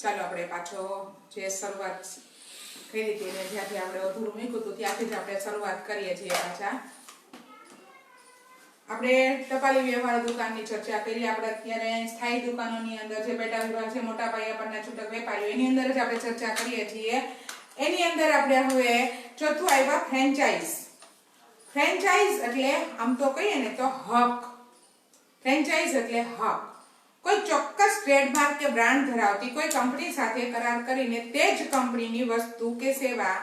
ચાલો આપણે પાછો જે શરૂઆત કરી હતી ને જ્યાંથી આપણે અધૂરું મૂક્યું હતું, ત્યાંથી જ આપણે શરૂઆત કરીએ છીએ પાછા. આપણે ટપાલી વ્યવહાર દુકાનની ચર્ચા કરી. આપણે અત્યારે સ્થાયી દુકાનોની અંદર જે પેટા વિભાગ છે, મોટા પાયા પરના છૂટક વેપારીઓ, એની અંદર જ આપણે ચર્ચા કરીએ છીએ. એની અંદર આપણે હવે ચોથું આવ્યા ફ્રેન્ચાઇઝ ફ્રેન્ચાઇઝ એટલે આમ તો કહીએ ને તો હક. ફ્રેન્ચાઇઝ એટલે હક. કોઈ ચોક્કસ ટ્રેડમાર્ક કે બ્રાન્ડ ધરાવતી કોઈ કંપની સાથે કરાર કરીને તે જ કંપનીની વસ્તુ કે સેવા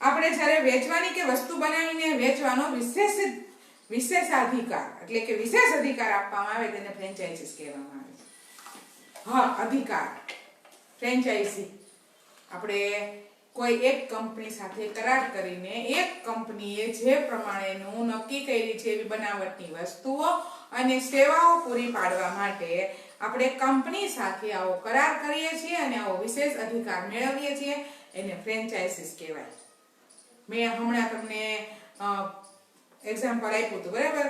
આપણે જ્યારે વેચવાની કે વસ્તુ બનાવીને વેચવાનો વિશેષ વિશેષાધિકાર, એટલે કે વિશેષ અધિકાર આપવામાં આવે તેને ફ્રેન્ચાઇઝીસ કહેવામાં આવે હા, અધિકાર. ફ્રેન્ચાઇઝી આપણે કોઈ એક કંપની સાથે કરાર કરીને એક કંપનીએ જે પ્રમાણેનું નક્કી કરી છે એવી બનાવટની વસ્તુઓ અને સેવાઓ પૂરી પાડવા માટે આપણે કંપની સાથે આવો કરાર કરીએ છીએ અને આવો વિશેષ અધિકાર મેળવીએ છીએ, એને ફ્રેન્ચાઇઝીસ કહેવાય. મેં હમણાં તમને એક્ઝામ્પલ આપ્યું હતું, બરાબર?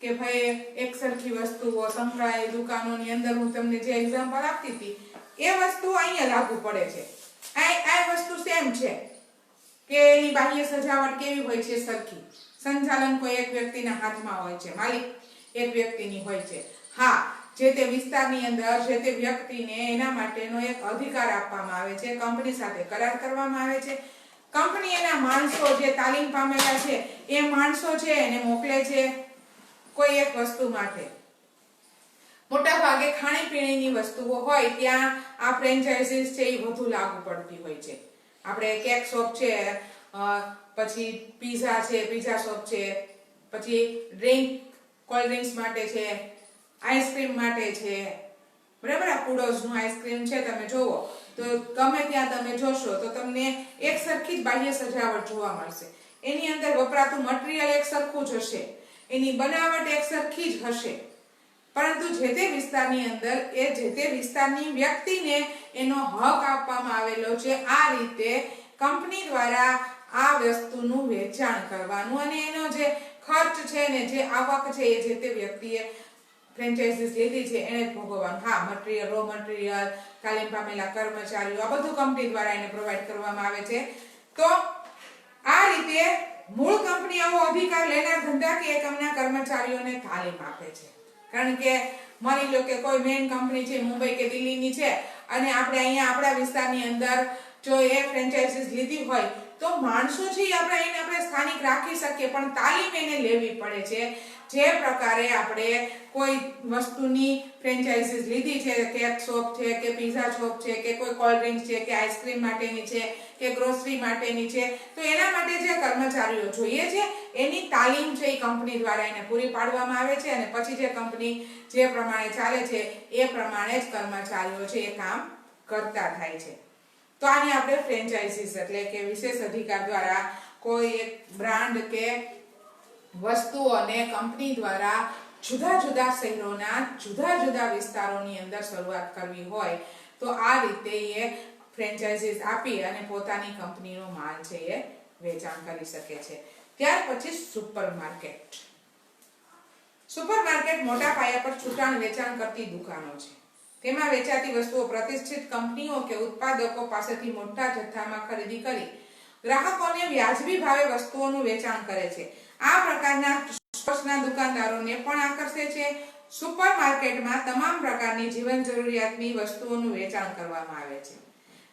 કે ભાઈ, એક સરખી વસ્તુઓ, સંકળાયેલી દુકાનોની અંદર હું તમને જે એક્ઝામ્પલ આપતી હતી, એ વસ્તુ અહીંયા લાગુ પડે છે. આ આ વસ્તુ સેમ છે. કે એની બાહ્ય સજાવટ કેવી હોય છે? સરખી. સંચાલન કોઈ એક વ્યક્તિના હાથમાં હોય છે, માલિક. એક વ્યક્તિની હોય છે. હા જે તે વિસ્તારની અંદર, જે તે વ્યક્તિને એના માટેનો એક અધિકાર આપવામાં આવે છે, કંપની સાથે કરાર કરવામાં આવે છે. કંપની એના માણસો જે તાલીમ પામેલા છે, એ માણસો છે એને મોકલે છે કોઈ એક વસ્તુ માટે. મોટા ભાગે ખાણીપીણીની વસ્તુઓ હોય ત્યાં આ ફ્રેન્ચાઇઝીસ છે એ વધુ લાગુ પડતી હોય છે. આપણે કેક શોપ છે પછી પીઝા છે પીઝા શોપ છે, પછી ડ્રિંક કોલ્ડ ડ્રિંક્સ માટે છે આઈસ્ક્રીમ માટે છે. બરાબર? આ કુડોઝનું આઈસ્ક્રીમ છે, તમે જોવો. તો ગમે ત્યાં તમે જોશો, તો તમને એક સરખી જ બાહ્ય સજાવટ જોવા મળશે. એની અંદર વપરાતું મટીરિયલ એક સરખું જ હશે. એની બનાવટ એક સરખી જ હશે. પરંતુ જે તે વિસ્તારની અંદર, એ જે તે વિસ્તારની વ્યક્તિને એનો હક આપવામાં આવેલો છે, આ રીતે કંપની દ્વારા આ વસ્તુનું વેચાણ કરવાનું. અને એનો જે ખર્ચ છે ને જે આવક છે એ જે તે વ્યક્તિએ ફ્રેન્ચાઇઝીસ લીધી છે, એને જ ભોગવવાનું. હા મટીરિયલ રો મટીરિયલ તાલીમ પામેલા કર્મચારીઓ, આ બધું કંપની દ્વારા એને પ્રોવાઈડ કરવામાં આવે છે. તો આ રીતે મૂળ કંપની આવો અધિકાર લેનાર ધંધા કે એકમના કર્મચારીઓને તાલીમ આપે છે. કારણ કે માની લો કે કોઈ મેઇન કંપની છે, મુંબઈ કે દિલ્હીની છે, અને આપણે અહીંયા આપણા વિસ્તારની અંદર જો એ ફ્રેન્ચાઇઝીસ લીધી હોય, તો માણસો છે આપણે એને આપણે સ્થાનિક રાખી શકીએ, પણ તાલીમ એને લેવી પડે છે. જે પ્રકારે આપણે કોઈ વસ્તુની ફ્રેન્ચાઇઝીસ લીધી છે કેક શોપ છે, કે પીઝા શોપ છે, કે કોઈ કોલ્ડ ડ્રિંક્સ છે, કે આઈસ્ક્રીમ માટેની છે, કે ગ્રોસરી માટેની છે, તો એના માટે જે કર્મચારીઓ જોઈએ છે, એની તાલીમ છે એ કંપની દ્વારા એને પૂરી પાડવામાં આવે છે અને પછી જે કંપની જે પ્રમાણે ચાલે છે, એ પ્રમાણે જ કર્મચારીઓ છે એ કામ કરતા થાય છે. તો આને આપણે ફ્રેન્ચાઇઝીસ એટલે કે વિશેષ અધિકાર દ્વારા કોઈ એક બ્રાન્ડ કે વસ્તુઓને કંપની દ્વારા જુદા જુદા શહેરોના જુદા જુદા વિસ્તારોની અંદર શરૂઆત કરવી હોય, તો આ રીતે એ ફ્રેન્ચાઇઝીસ આપી અને પોતાની કંપનીનો માલ છે એ વેચાણ કરી શકે છે. ત્યાર પછી સુપરમાર્કેટ. સુપરમાર્કેટ મોટા પાયા પર છૂટાણ વેચાણ કરતી દુકાનો છે. તેમાં વેચાતી વસ્તુઓ પ્રતિષ્ઠિત કંપનીઓ કે ઉત્પાદકો પાસેથી મોટા જથ્થામાં ખરીદી કરી ગ્રાહકોને વ્યાજબી ભાવે વસ્તુઓનું વેચાણ કરે છે. આ પ્રકારના સ્ટોર્સના દુકાનદારોને પણ આકર્ષે છે. સુપરમાર્કેટમાં તમામ પ્રકારની જીવન જરૂરિયાતની વસ્તુઓનું વેચાણ કરવામાં આવે છે.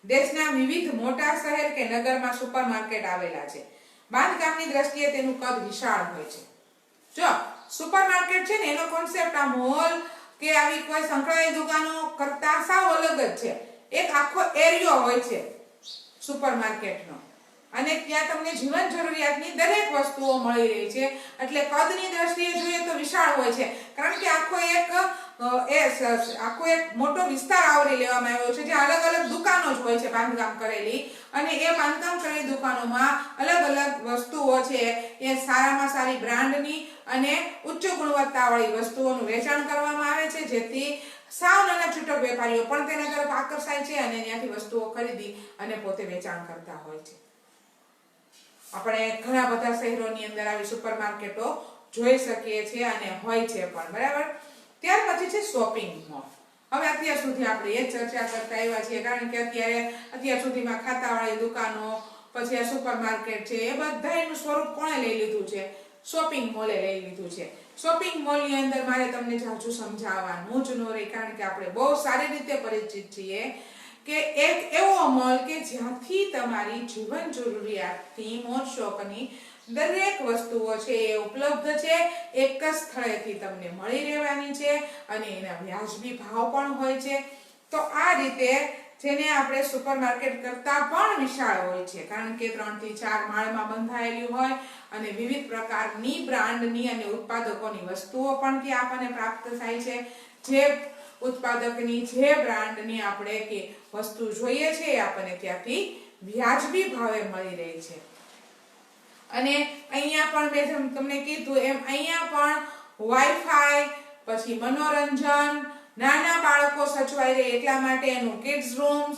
દેશના વિવિધ મોટા શહેર કે નગરમાં સુપરમાર્કેટ આવેલા છે. બાંધકામની દ્રષ્ટિએ તેનું કદ વિશાળ હોય છે. જો, સુપરમાર્કેટ છે ને, એનો કોન્સેપ્ટ આ મોલ કે આવી કોઈ સંકળાયેલી દુકાનો કરતા સાવ અલગ જ છે. એક આખો એરિયો હોય છે સુપર માર્કેટનો અને ત્યાં તમને જીવન જરૂરિયાતની દરેક વસ્તુઓ મળી રહી છે. એટલે કદની દ્રષ્ટિએ જોઈએ તો વિશાળ હોય છે. કારણ કે આખો એક એ આખો એક મોટો વિસ્તાર આવરી લેવામાં આવ્યો છે જે અલગ અલગ દુકાનો જ હોય છે બાંધકામ કરેલી. અને એ બાંધકામ કરેલી દુકાનોમાં અલગ અલગ વસ્તુઓ છે. એ સારામાં સારી બ્રાન્ડની અને ઉચ્ચ ગુણવત્તાવાળી વસ્તુઓનું વેચાણ કરવામાં આવે છે. જેથી સાવ નાના છૂટક વેપારીઓ પણ તેના તરફ આકર્ષાય છે અને ત્યાંથી વસ્તુઓ ખરીદી અને પોતે વેચાણ કરતા હોય છે. આપણે ઘણા બધા શહેરોની અંદર આવી સુપરમાર્કેટો જોઈ શકીએ છીએ અને હોય છે પણ, બરાબર? ત્યાર પછી છે શોપિંગ મોલ હવે અત્યાર સુધી આપણે એ ચર્ચા કરતા આવ્યા છીએ, કારણ કે અત્યારે અત્યાર સુધીમાં ખાતાવાળી દુકાનો, પછી આ સુપરમાર્કેટ છે, એ બધા એનું સ્વરૂપ કોણે લઈ લીધું છે? શોપિંગ મોલે લઈ લીધું છે. શોપિંગ મોલની અંદર મારે તમને જાજુ સમજાવવાનું જ ન રહે, કારણ કે આપણે બહુ સારી રીતે પરિચિત છીએ. કે એક એવો અમલ કે જ્યાંથી તમારી જીવન જરૂરિયાતથી મોજ શોખની દરેક વસ્તુઓ છે એ ઉપલબ્ધ છે. એક જ સ્થળેથી તમને મળી રહેવાની છે અને એના વ્યાજબી ભાવ પણ હોય છે. તો આ રીતે જેને આપણે સુપરમાર્કેટ કરતાં પણ વિશાળ હોય છે. કારણ કે ત્રણથી ચાર માળમાં બંધાયેલી હોય અને વિવિધ પ્રકારની બ્રાન્ડની અને ઉત્પાદકોની વસ્તુઓ પણ ત્યાં આપણને પ્રાપ્ત થાય છે. જે ઉત્પાદકની જે બ્રાન્ડની આપણે કે વસ્તુ જોઈએ છે, એ આપણને ત્યાંથી વ્યાજબી ભાવે મળી રહી છે. અને અહીંયા પણ મેં તમને કીધું એમ અહીંયા પણ વાઈફાઈ પછી મનોરંજન, નાના બાળકો સચવાઈ રહે એટલા માટે એનું કિડ્સ રૂમ્સ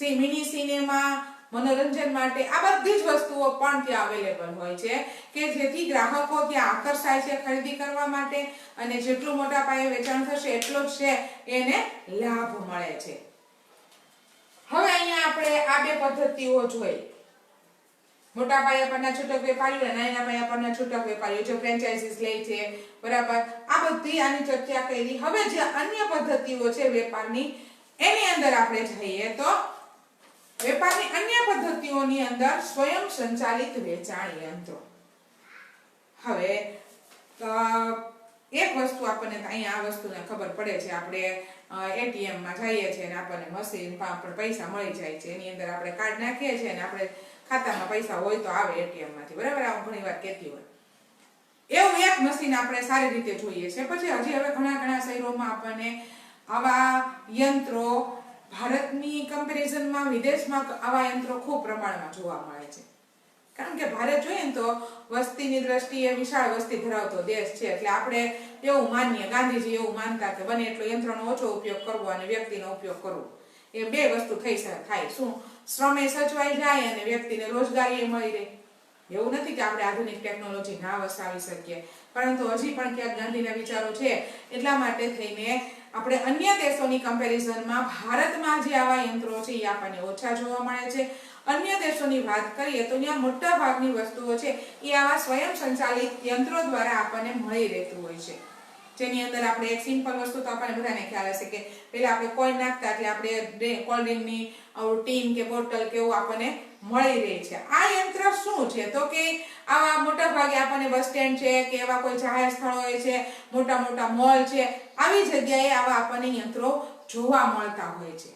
મિની સિનેમા મનોરંજન માટે આ બધી જ વસ્તુઓ પણ ત્યાં અવેલેબલ હોય છે કે જેથી ગ્રાહકો ત્યાં આકર્ષાય છે ખરીદી કરવા માટે અને જેટલું મોટા પાયે વેચાણ થશે એટલો જ છે એને લાભ મળે છે. હવે અહીંયા આપણે આ બે પદ્ધતિઓ જોઈ. મોટા પાયા પરના છૂટક વેપારીઓ અને નાના પાયા પરના છૂટક વેપારીઓ જે ફ્રેન્ચાઇઝીસ લે છે, બરાબર? આ બધી આની ચર્ચા કરી. હવે જે અન્ય પદ્ધતિઓ છે વેપારની, એની અંદર આપણે જઈએ તો વેપારની અન્ય પદ્ધતિઓની અંદર સ્વયં સંચાલિત વેચાણ યંત્રો. હવે એક વસ્તુ આપણને અહીંયા આ વસ્તુને ખબર પડે છે, આપણે એટીએમમાં જઈએ છીએ અને આપણને મશીન પર પૈસા મળી જાય છે, એની અંદર આપણે કાર્ડ નાખીએ છીએ અને આપણે ખાતામાં પૈસા હોય તો આવે એટીએમમાંથી. બરાબર? આ ઘણી વાર કહેતી હોય. એવું એક મશીન આપણે સારી રીતે જોઈએ છે. પછી હજી હવે ઘણા ઘણા શહેરોમાં આપણને આવા યંત્રો ભારતની કમ્પેરિઝનમાં વિદેશમાં આવા યંત્રો ખૂબ પ્રમાણમાં જોવા મળે છે. કારણ કે ભારત જોઈએ ને તો વસ્તીની દ્રષ્ટિએ વિશાળ વસ્તી ધરાવતો દેશ છે. એટલે આપણે એવું માનીએ, ગાંધીજી એવું માનતા કે બને એટલો યંત્રનો ઓછો ઉપયોગ કરવો અને વ્યક્તિનો ઉપયોગ કરવો. એ બે વસ્તુ થઈ થાય. શું શ્રમે સચવાઈ જાય અને વ્યક્તિને રોજગારી મળી રહે? એવું નથી કે આપણે આધુનિક ટેકનોલોજી ના વસાવી શકીએ. પરંતુ હજી પણ ક્યાંક ગાંધીના વિચારો છે, એટલા માટે થઈને આપણે અન્ય દેશોની કમ્પેરિઝનમાં ભારતમાં જે આવા યંત્રો છે, એ આપણને ઓછા જોવા મળે છે. અન્ય દેશોની વાત કરીએ તો ત્યાં મોટા ભાગની વસ્તુઓ છે, એ આવા સ્વયં સંચાલિત યંત્રો દ્વારા આપણને મળી રહેતું હોય છે. જેની અંદર આપણે એક સિમ્પલ વસ્તુ તો આપણને બધાને ખ્યાલ હશે કે પહેલા આપણે કોઈન નાખતા એટલે આપણે કોલ્ડ ડ્રિંકની ટીન કે બોટલ કે એવું આપણને મળી રહે છે. આ યંત્ર શું છે? તો કે આવા મોટા ભાગે આપણને બસ સ્ટેન્ડ છે કે એવા કોઈ જાહેર સ્થળોએ છે, મોટા મોટા મોલ છે, આવી જગ્યાએ આવા આપણને યંત્રો જોવા મળતા હોય છે.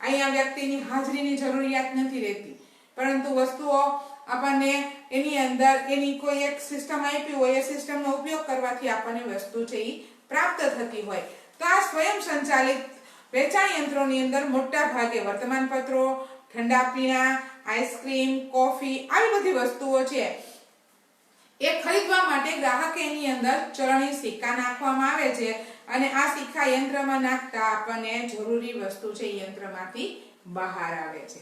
અહીંયા વ્યક્તિની હાજરીની જરૂરિયાત નથી રહેતી. પરંતુ વસ્તુઓ આપણને એની અંદર એની કોઈ એક સિસ્ટમ આપી હોય, એ સિસ્ટમનો ઉપયોગ કરવાથી આપણને વસ્તુ છે એ પ્રાપ્ત થતી હોય. તો આ સ્વયં સંચાલિત વેચાણ યંત્રોની અંદર મોટા ભાગે વર્તમાનપત્રો, ઠંડા પીણા આઈસ્ક્રીમ કોફી, આવી બધી વસ્તુઓ છે. એ ખરીદવા માટે ગ્રાહક એની અંદર ચલણી સિક્કા નાખવામાં આવે છે અને આ સિક્કા યંત્રમાં નાખતા આપણને જરૂરી વસ્તુ છે યંત્રમાંથી બહાર આવે છે.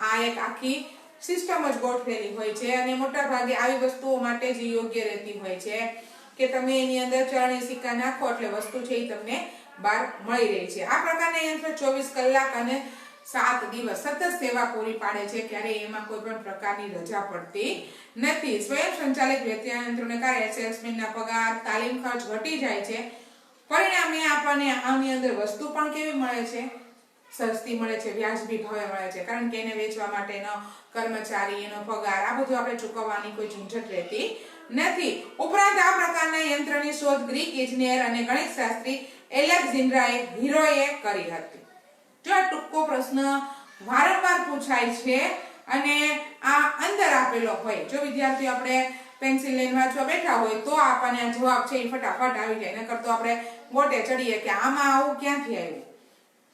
આ એક આખી સિસ્ટમ જ ગોઠવેલી હોય છે અને મોટા ભાગે આવી વસ્તુઓ માટે જ યોગ્ય રહેતી હોય છે કે તમે એની અંદર ચરણી સિક્કા નાખો એટલે વસ્તુ છે એ તમને બહાર મળી રહી છે. આ પ્રકારના યંત્ર ચોવીસ કલાક અને સાત દિવસ સતત સેવા પૂરી પાડે છે ત્યારે એમાં કોઈ પણ પ્રકારની રજા પડતી નથી. સ્વયં સંચાલિત વેચાણ કારણે સેલ્સમેનના પગાર, તાલીમ ખર્ચ ઘટી જાય છે. પરિણામે આપણને આની અંદર વસ્તુ પણ કેવી મળે છે? સસ્તી મળે છે, વ્યાજબી ભાવે મળે છે, કારણ કે એને વેચવા માટેનો કર્મચારી, એનો પગાર, આ બધું આપણે ચૂકવવાની કોઈ ઝંઝટ રહેતી નથી. ઉપરાંત આ પ્રકારના યંત્રની શોધ ગ્રીક ઇજનેર અને ગણિત શાસ્ત્રી એલેક્ઝાન્ડ્રાએ હીરોએ કરી હતી. જો આ ટૂંકો પ્રશ્ન વારંવાર પૂછાય છે અને આ અંદર આપેલો હોય. જો વિદ્યાર્થીઓ આપણે પેન્સિલ લઈને વાંચવા બેઠા હોય તો આપણને આ જવાબ છે એ ફટાફટ આવી જાય. નકર તો આપણે ગોટે ચડીએ કે આમાં આવું ક્યાંથી આવ્યું?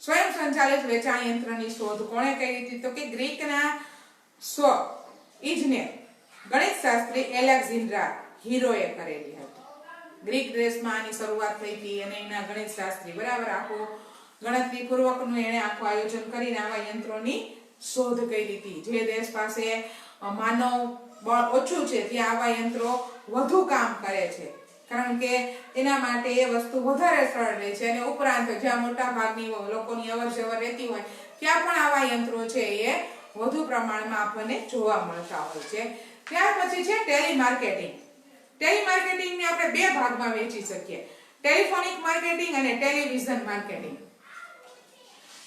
સ્વયં સંચાલિત વેચાણ યંત્રની શોધ કોણે કરી હતી? તો કે ગ્રીકના સ્વ ઇજનેર ગણિત શાસ્ત્રી એલેક્ઝિન્ડ્રા હીરોએ કરેલી હતી. ગ્રીક દેશમાં આની શરૂઆત થઈ હતી અને એના ગણિત શાસ્ત્રી બરાબર આખું ગણતરી પૂર્વકનું એણે આખું આયોજન કરીને આવા યંત્રોની શોધ કરી હતી. જે દેશ પાસે માનવ બળ ઓછું છે, ત્યાં આવા યંત્રો વધુ કામ કરે છે. કારણ કે એના માટે એ વસ્તુ વધારે સરળ રહે છે અને ઉપરાંત જ્યાં મોટા ભાગની લોકોની અવર જવર રહેતી હોય, ત્યાં પણ આવા યંત્રો છે એ વધુ પ્રમાણમાં આપણને જોવા મળતા હોય છે. ત્યાર પછી છે ટેલી માર્કેટિંગ ટેલી માર્કેટિંગને આપણે બે ભાગમાં વહેંચી શકીએ. ટેલિફોનિક માર્કેટિંગ અને ટેલિવિઝન માર્કેટિંગ.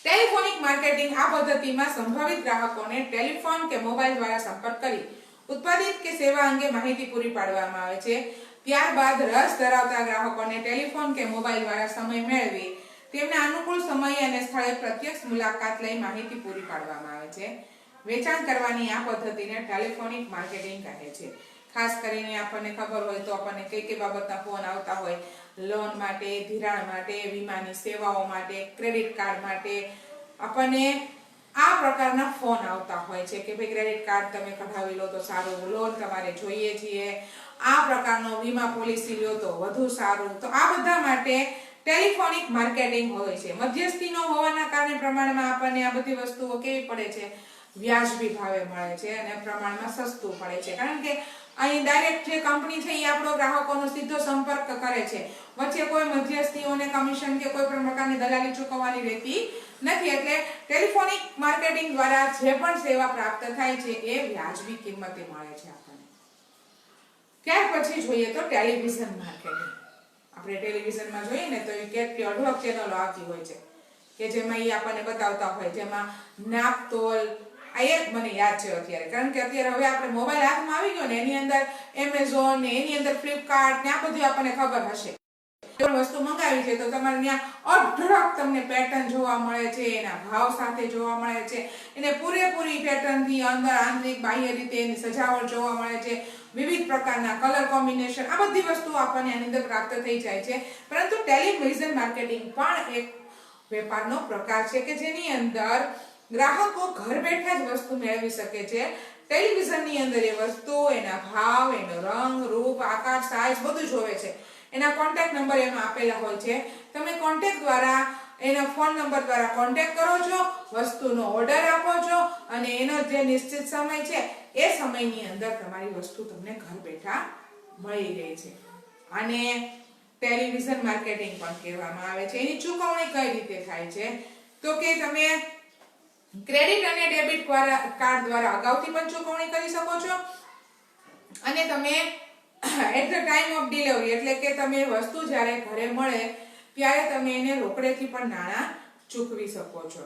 ટેલિફોનિક માર્કેટિંગ આ પદ્ધતિમાં સંભવિત ગ્રાહકોને ટેલિફોન કે મોબાઈલ દ્વારા સંપર્ક કરી, ઉત્પાદિત કે સેવા અંગે માહિતી પૂરી પાડવામાં આવે છે. ત્યારબાદ રસ ધરાવતા ગ્રાહકોને ટેલિફોન કે મોબાઈલ દ્વારા સમય મેળવી, તેમના અનુકૂળ સમય અને સ્થળે પ્રત્યક્ષ મુલાકાત લઈ માહિતી પૂરી પાડવામાં આવે છે. વેચાણ કરવાની આ પદ્ધતિને ટેલિફોનિક માર્કેટિંગ કહે છે. ખાસ કરીને આપણને ખબર હોય તો આપણને કઈ કઈ બાબતના ફોન આવતા હોય લોન માટે, ધિરાણ માટે, વીમાની સેવાઓ માટે ક્રેડિટ કાર્ડ માટે આપણને આ પ્રકારના ફોન આવતા હોય છે કે ભાઈ ક્રેડિટ કાર્ડ તમે કઢાવી લો તો સારું લોન તમારે જોઈએ છીએ. આ પ્રકારનો વીમા પોલિસી લો તો વધુ સારું. તો આ બધા માટે ટેલિફોનિક માર્કેટિંગ હોય છે. મધ્યસ્થી ન હોવાના કારણે પ્રમાણમાં આપણને આ બધી વસ્તુઓ કેવી પડે છે? વ્યાજબી ભાવે મળે છે અને પ્રમાણમાં સસ્તું પડે છે. કારણ કે અહીં ડાયરેક્ટ જે કંપની છે એ આપણો ગ્રાહકોનો સીધો સંપર્ક કરે છે. વચ્ચે કોઈ મધ્યસ્થીઓને કમિશન કે કોઈ પણ પ્રકારની દલાલી ચૂકવવાની રહેતી નથી. એટલે ટેલિફોનિક માર્કેટિંગ દ્વારા જે પણ સેવા પ્રાપ્ત થાય છે, એ વ્યાજબી કિંમતે મળે છે આપણને. ત્યાર પછી જોઈએ તો ટેલિવિઝન માર્કેટિંગ આપણે ટેલિવિઝનમાં જોઈએ ને તો એ કેટલી અઢળક ચેનલો આવતી હોય છે. કે જેમાં એ આપણને બતાવતા હોય. જેમાં નાપતોલ આ એક મને યાદ છે અત્યારે. કારણ કે અત્યારે હવે આપણે મોબાઈલ હાથમાં આવી ગયો ને, એની અંદર એમેઝોન ને, એની અંદર ફ્લિપકાર્ટ ને, આ બધું આપણને ખબર હશે. વસ્તુ મંગાવી છે તો તમારે ત્યાં અઢળક તમને પેટર્ન જોવા મળે છે, એના ભાવ સાથે જોવા મળે છે, એને પૂરેપૂરી પેટર્નથી અંદર આંતરિક, બાહ્ય રીતે એની સજાવટ જોવા મળે છે, વિવિધ પ્રકારના કલર કોમ્બિનેશન આ બધી વસ્તુઓ આપણને આની અંદર પ્રાપ્ત થઈ જાય છે. પરંતુ ટેલિવિઝન માર્કેટિંગ પણ એક વેપારનો પ્રકાર છે કે જેની અંદર ગ્રાહકો ઘર બેઠા જ વસ્તુ મેળવી શકે છે. ટેલિવિઝનની અંદર એ વસ્તુ, એના ભાવ, એનો રંગ, રૂપ, આકાર સાઇઝ બધું જોવે છે. એના કોન્ટેક્ટ નંબર એમાં આપેલા હોય છે. તમે કોન્ટેક્ટ દ્વારા, એના ફોન નંબર દ્વારા કોન્ટેક્ટ કરો છો, વસ્તુનો ઓર્ડર આપો છો અને એનો જે નિશ્ચિત સમય છે, એ સમયની અંદર તમારી વસ્તુ તમને ઘર બેઠા મળી રહે છે. અને ટેલિવિઝન માર્કેટિંગ પણ કહેવામાં આવે છે. એની ચૂકવણી કઈ રીતે થાય છે? તો કે તમે ક્રેડિટ અને ડેબિટ કાર્ડ દ્વારા અગાઉથી પણ ચૂકવણી કરી શકો છો. અને તમે at the time of delivery, એટલે કે તમે વસ્તુ જ્યારે ઘરે મળે, ત્યારે તમે એને રોકડેથી પણ નાણાં ચૂકવી શકો છો.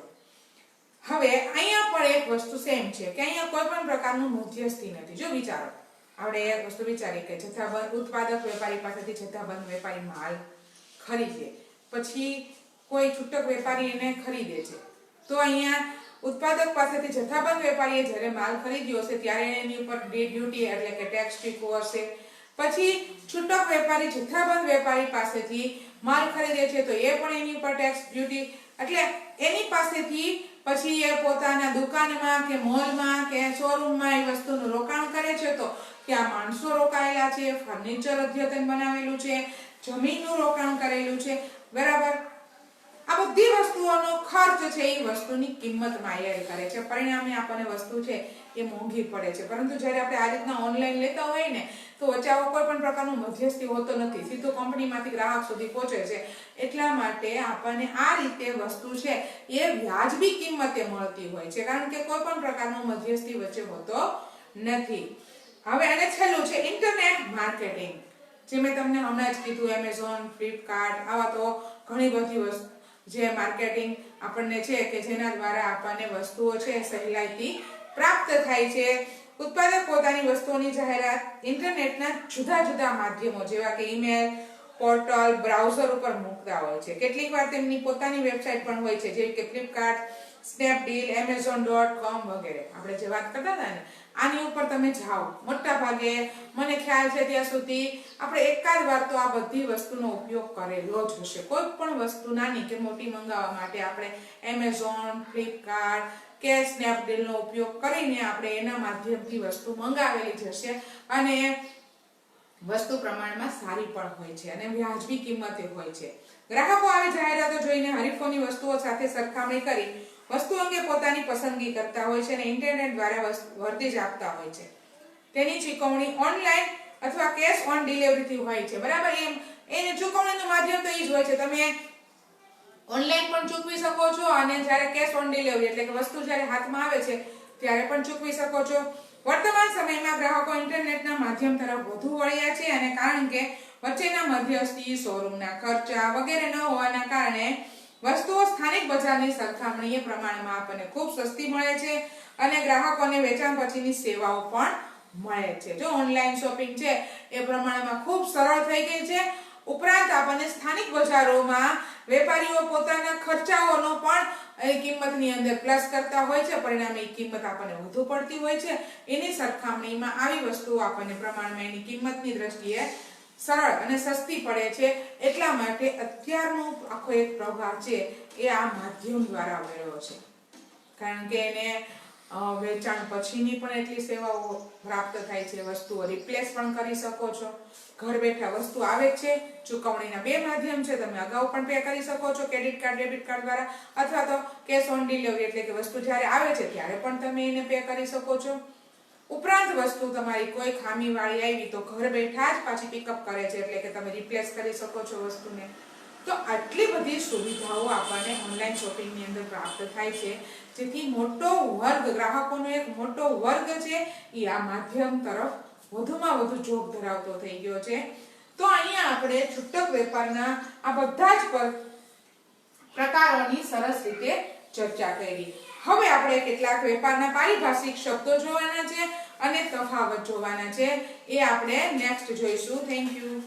હવે, અહીંયા પણ એક વસ્તુ સેમ છે, કે અહીંયા કોઈ પણ પ્રકારનું મધ્યસ્થી નથી. જો વિચારો, આપણે એક વસ્તુ વિચારીએ કે જથ્થાબંધ ઉત્પાદક વેપારી પાસેથી જથ્થાબંધ વેપારી માલ ખરીદે પછી કોઈ છૂટક વેપારી એને ખરીદે છે. તો અહીંયા ઉત્પાદક પાસેથી જથ્થાબંધ વેપારીએ જ્યારે માલ ખરીદ્યો હશે ત્યારે એની ઉપર ડ્યુટી એટલે કે ટેક્સ ચૂકવો હશે. પછી છૂટક વેપારી, જથ્થાબંધ વેપારી પાસેથી માલ ખરીદે છે તો એ પણ એની ઉપર ટેક્સ ડ્યુટી એટલે એની પાસેથી પછી એ પોતાના દુકાનમાં કે મોલમાં કે શોરૂમમાં એ વસ્તુનું રોકાણ કરે છે તો ત્યાં માણસો રોકાયેલા છે ફર્નિચર અદ્યતન બનાવેલું છે, જમીનનું રોકાણ કરેલું છે. બરાબર? આ બધી વસ્તુઓનો ખર્ચ છે એ વસ્તુની કિંમતમાં એડ કરે છે. પરિણામે આપણને વસ્તુ છે એ મોંઘી પડે છે. પરંતુ જ્યારે આપણે આ રીતના ઓનલાઈન લેતા હોય ને, તો વચ્ચે કોઈ પણ પ્રકારનો મધ્યસ્થી હોતો નથી. સીધો કંપનીમાંથી ગ્રાહક સુધી પહોંચે છે. એટલા માટે આપણને આ રીતે વસ્તુ છે એ વ્યાજબી કિંમતે મળતી હોય છે. કારણ કે કોઈ પણ પ્રકારનો મધ્યસ્થી વચ્ચે હોતો નથી. હવે અને છેલ્લું છે ઇન્ટરનેટ માર્કેટિંગ. જે મેં તમને હમણાં જ કીધું, એમેઝોન, ફ્લિપકાર્ટ, આવા તો ઘણી બધી વસ્તુ જે માર્કેટિંગ આપણને છે કે જેના દ્વારા આપણને વસ્તુઓ છે સહેલાઈથી પ્રાપ્ત થાય છે. ઉત્પાદક પોતાની વસ્તુઓની જાહેરાત, ઇન્ટરનેટના જુદા જુદા માધ્યમો જેવા કે ઈમેલ, પોર્ટલ, બ્રાઉઝર ઉપર મૂકતા હોય છે. કેટલીક વાર તેમની પોતાની વેબસાઇટ પણ હોય છે, જેવી કે Flipkart Snapdeal Amazon dot com વગેરે. આપણે જે વાત કરતા હતા ને આની ઉપર તમે જાઓ. મોટા ભાગે મને ખ્યાલ છે ત્યાં સુધી આપણે એકાદ વાર તો આ બધી વસ્તુનો ઉપયોગ કરેલો જ હશે. કોઈ પણ વસ્તુ નાની કે મોટી મંગાવવા માટે આપણે એમેઝોન ફ્લિપકાર્ટ કે સ્નેપડીલનો ઉપયોગ કરીને આપણે એના માધ્યમથી વસ્તુ મંગાવેલી જ હશે અને વસ્તુ પ્રમાણમાં સારી પણ હોય છે અને વ્યાજબી કિંમતે હોય છે. ગ્રાહકો આવી જાહેરાતો જોઈને હરીફોની વસ્તુઓ સાથે સરખામણી કરી વસ્તુ અંગે પોતાની પસંદગી કરતા હોય છે અને ઇન્ટરનેટ દ્વારા વર્તી જ આપતા હોય છે. તેની ચૂકવણી ઓનલાઈન અથવા કેશ ઓન ડિલિવરીથી હોય છે. બરાબર? એમ, એને ચૂકવણીનું માધ્યમ તો એ જ હોય છે. તમે ઓનલાઈન પણ ચૂકવી શકો છો અને જ્યારે કેશ ઓન ડિલિવરી એટલે કે વસ્તુ જ્યારે હાથમાં આવે છે, ત્યારે પણ ચૂકવી શકો છો. વર્તમાન સમયમાં ગ્રાહકો ઇન્ટરનેટના માધ્યમ તરફ વધુ વળ્યા છે અને કારણ કે વચ્ચેના મધ્યસ્થી શોરૂમના ખર્ચા વગેરે ન હોવાના કારણે વસ્તુઓ સ્થાનિક બજારની સરખામણીએ પ્રમાણમાં આપણને ખૂબ સસ્તી મળે છે અને ગ્રાહકોને વેચાણ પછીની સેવાઓ પણ મળે છે. જો ઓનલાઈન શોપિંગ છે, એ પ્રમાણમાં ખૂબ સરળ થઈ ગઈ છે. ઉપરાંત આપણને સ્થાનિક બજારોમાં વેપારીઓ પોતાના ખર્ચાઓનો પણ એ કિંમતની અંદર પ્લસ કરતા હોય છે. પરિણામે એ કિંમત આપણને વધુ પડતી હોય છે. એની સરખામણીમાં આવી વસ્તુઓ આપણને પ્રમાણમાં એની કિંમતની દ્રષ્ટિએ સરળ અને સસ્તી પડે છે. એટલા માટે અત્યારનો આખો એક પ્રવાહ છે એ આ માધ્યમ દ્વારા મળ્યો છે. કારણ કે એને વેચાણ પછીની પણ એટલી સેવાઓ પ્રાપ્ત થાય છે. વસ્તુઓ રિપ્લેસ પણ કરી શકો છો. ઘર બેઠા વસ્તુ આવે છે. ચૂકવણીના બે માધ્યમ છે. તમે અગાઉ પણ પે કરી શકો છો ક્રેડિટ કાર્ડ ડેબિટ કાર્ડ દ્વારા. અથવા તો કેશ ઓન ડિલિવરી એટલે કે વસ્તુ જ્યારે આવે છે ત્યારે પણ તમે એને પે કરી શકો છો. ઉપરાંત વસ્તુ તમારી કોઈ ખામી વાળી આવી તો ઘર બેઠા જ પાછી પિકઅપ કરે છે, એટલે કે તમે રિપ્લેસ કરી શકો છો વસ્તુને. તો આટલી બધી સુવિધાઓ આપણને ઓનલાઈન શોપિંગની અંદર પ્રાપ્ત થાય છે. જેથી મોટો વર્ગ, ગ્રાહકોનો એક મોટો વર્ગ છે, એ આ માધ્યમ તરફ વધુમાં વધુ જોગ ધરાવતો થઈ ગયો છે. તો અહીંયા આપણે છૂટક વેપારના આ બધા જ પર, પ્રકારોની સરસ રીતે ચર્ચા કરી. હવે આપણે કેટલાક વેપારના પારિભાષિક શબ્દો જોવાના છે અને તફાવત જોવાના છે. એ આપણે નેક્સ્ટ જોઈશું. Thank you